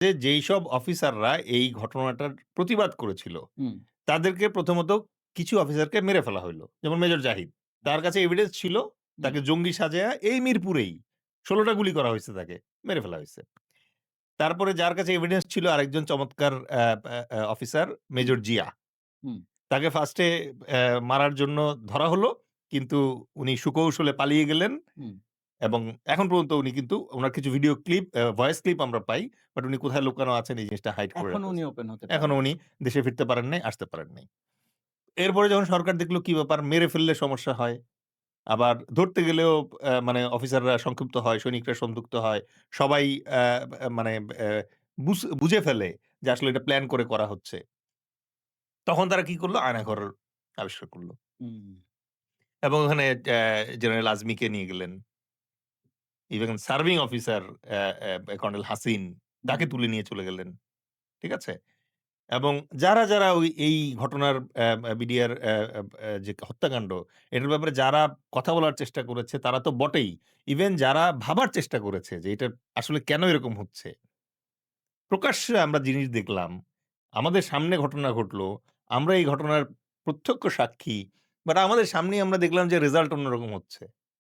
যে যেইসব অফিসাররা এই ঘটনাটার প্রতিবাদ করেছিল, হুম। তাদেরকে প্রথমত কিছু অফিসারকে মেরে ফেলা হইল। যেমন মেজর জাহিদ। তার কাছে এভিডেন্স ছিল তাকে জঙ্গি সাজায়া এই মিরপুরেই ষোলোটা গুলি করা হয়েছে তাকে। মেরে ফেলা হয়েছে তারপরে যার কাছে এভিডেন্স ছিল আরেকজন চমৎকার অফিসার মেজর জিয়া। তাকে ফার্স্টে মারার জন্য ধরা হলো। কিন্তু উনি সুকৌশলে পালিয়ে গেলেন। এবং এখন পর্যন্ত উনি কিন্তু উনার কিছু ভিডিও ক্লিপ ভয়েস ক্লিপ আমরা পাই। বাট উনি কোথায় লুকানো আছেন এই জিনিসটা হাইড করে এখনও উনি। ওপেন হতে এখনও। উনি দেশে ফিরতে পারেন নাই, আসতে পারেন নাই। এরপরে যখন সরকার দেখল কি ব্যাপার মেরে ফেললে সমস্যা হয়। আবার ধরতে গেলেও মানে অফিসাররা সংক্ষিপ্ত হয়, সৈনিকরা সংযুক্ত হয়। সবাই মানে বুঝ বুঝে ফেলে যে আসলে এটা প্ল্যান করে করা হচ্ছে। তখন তারা কি করল? আয়নাঘর আবিষ্কার করল। হুম। এবং ওখানে জেনারেল আজমিকে নিয়ে গেলেন। Even serving officer colonel Hasin তাকে তুলে নিয়ে চলে গেলেন। ঠিক আছে? এবং যারা, যারা ওই এই ঘটনার বিডিআর যে হত্যাকাণ্ড এটার ব্যাপারে যারা কথা বলার চেষ্টা করেছে তারা তো বটেই। ইভেন যারা ভাবার চেষ্টা করেছে যে এটা আসলে কেন এরকম হচ্ছে? প্রকাশ্যে আমরা জিনিস দেখলাম। আমাদের সামনে ঘটনা ঘটলো। আমরা এই ঘটনার প্রত্যক্ষ সাক্ষী। বাট আমাদের সামনেই আমরা দেখলাম যে রেজাল্ট অন্যরকম হচ্ছে।